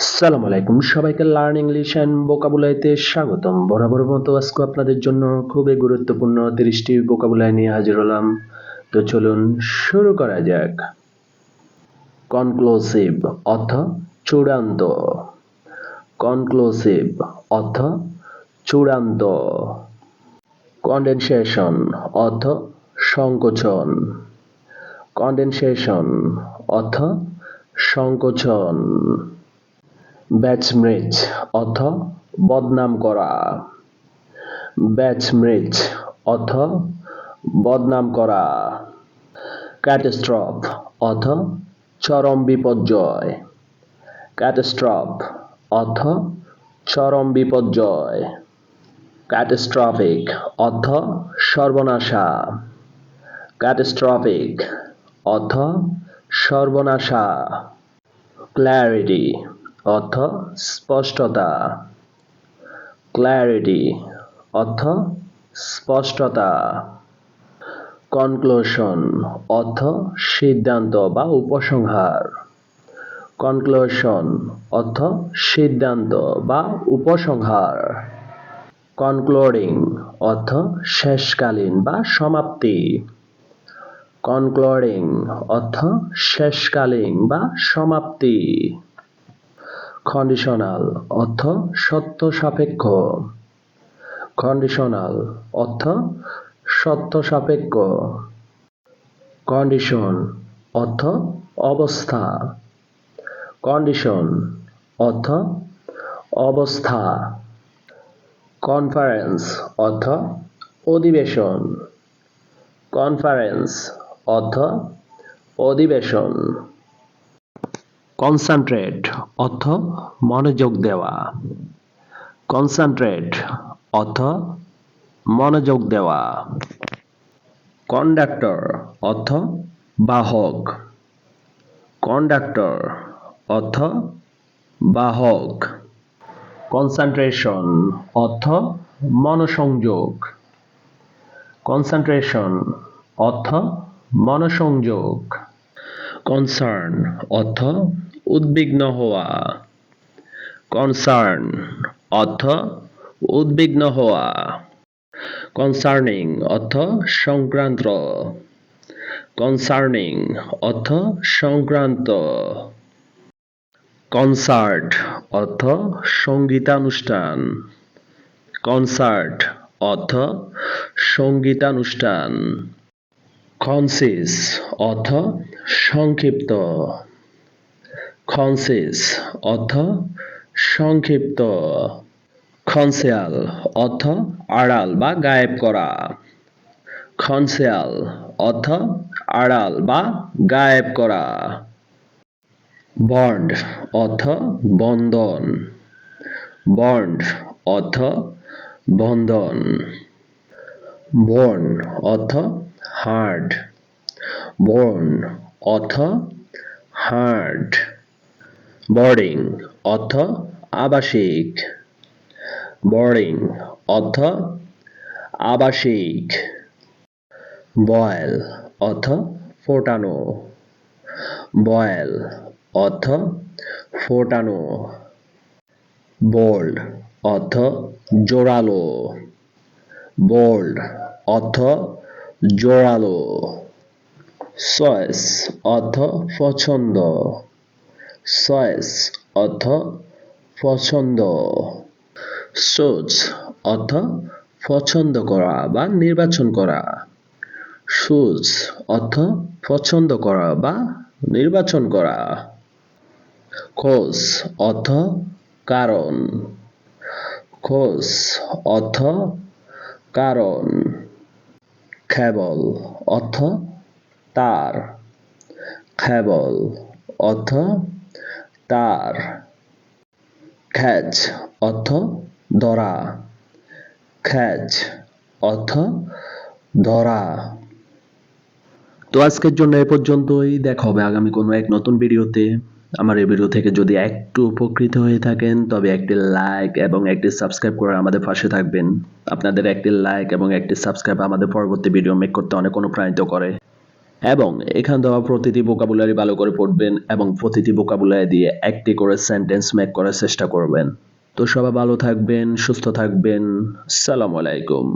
আসসালামু আলাইকুম। সবাইকে লার্ন ইংলিশ অ্যান্ড বোকাবুলাইতে স্বাগতম। বরাবর মতো আজকে আপনাদের জন্য খুবই গুরুত্বপূর্ণ তিরিশটি বোকাবুলাই নিয়ে হাজির হলাম। তো চলুন শুরু করা যাক। কনক্লুসিভ অর্থ চূড়ান্ত। কনক্লোসিভ অর্থ চূড়ান্ত। কন্ডেনসেশন অর্থ সংকোচন। কন্ডেনসেশন অর্থ সংকোচন। ব্যাচমৃচ অর্থ বদনাম করা। ব্যাচমৃচ অর্থ বদনাম করা। ক্যাটাস্ট্রফ অর্থ চরম বিপর্যয়। ক্যাটাস্ট্রফ অর্থ চরম বিপর্যয়। ক্যাটাস্ট্রফিক অর্থ সর্বনাশা। ক্যাটাস্ট্রফিক অর্থ সর্বনাশা। ক্ল্যারিটি অর্থ স্পষ্টতা। ক্ল্যারিটি অর্থ স্পষ্টতা। কনক্লুশন অর্থ সিদ্ধান্ত বা উপসংহার। কনক্লুশন অর্থ সিদ্ধান্ত বা উপসংহার। কনক্লুডিং অর্থ শেষকালীন বা সমাপ্তি। কনক্লুডিং অর্থ শেষকালীন বা সমাপ্তি। কন্ডিশনাল অর্থ সত্য সাপেক্ষ। কন্ডিশনাল অর্থ সত্য সাপেক্ষ। কন্ডিশন অর্থ অবস্থা। কন্ডিশন অর্থ অবস্থা। কনফারেন্স অর্থ অধিবেশন। কনফারেন্স অর্থ অধিবেশন। কনসেন্ট্রেট অর্থ মনোযোগ দেওয়া। কনসেন্ট্রেট অর্থ মনোযোগ দেওয়া। কন্ডাক্টর অর্থ বাহক। কন্ডাক্টর অর্থ বাহক। কনসেন্ট্রেশন অর্থ মনোসংযোগ। কনসেন্ট্রেশন অর্থ মনোসংযোগ। কনসার্ন অর্থ উদ্বিগ্ন হওয়া। কনসার্ন অর্থ উদ্বিগ্ন হওয়া। কনসার্নিং অর্থ সংক্রান্ত। কনসার্নিং অর্থ সংক্রান্ত। কনসার্ট অর্থ সঙ্গীতানুষ্ঠান। কনসার্ট অর্থ সঙ্গীতানুষ্ঠান। কনসিস অর্থ সংক্ষিপ্ত। কনসিস অর্থ সংক্ষিপ্ত। খনসেয়াল অর্থ আড়াল বা গায়েব করা। খনসেয়াল অর্থ আড়াল বা গায়েব করা। বন্ড অর্থ বন্ধন। বন্ড অর্থ বন্ধন। বোন অর্থ হার্ড বোন অর্থ হার্ড বোর্ডিং অর্থ আবাসিক. বোর্ডিং অর্থ আবাসিক. বয়েল অর্থ ফোটানো. বয়েল অর্থ ফোটানো. বোল্ড অর্থ জোরালো বোল্ড অর্থ জোরালো সয়েস অর্থ পছন্দ। সয়েস অর্থ পছন্দ। সোচ অর্থ পছন্দ করা বা নির্বাচন করা। সুজ অর্থ পছন্দ করা বা নির্বাচন করা। খোঁজ অর্থ কারণ। খোঁজ অর্থ কারণ। খেবল অর্থ তার। খেবল অর্থ তার। খ্যাচ অর্থ ধরা। খ্যাচ অর্থ ধরা। তো আজকের জন্য এ পর্যন্তই। দেখা হবে আগামী কোনো এক নতুন ভিডিওতে। আমার এই ভিডিও থেকে যদি একটু উপকৃত হয়ে থাকেন, তবে একটি লাইক এবং একটি সাবস্ক্রাইব করে আমাদের পাশে থাকবেন। আপনাদের একটি লাইক এবং একটি সাবস্ক্রাইব আমাদের পরবর্তী ভিডিও মেক করতে অনেক অনুপ্রাণিত করে। এবং এখান দেওয়া প্রতিটি ভোকাবুলারি ভালো করে পড়বেন এবং প্রতিটি ভোকাবুলারি দিয়ে একটি করে সেন্টেন্স মেক করার চেষ্টা করবেন। তো সবাই ভালো থাকবেন, সুস্থ থাকবেন। সালাম আলাইকুম।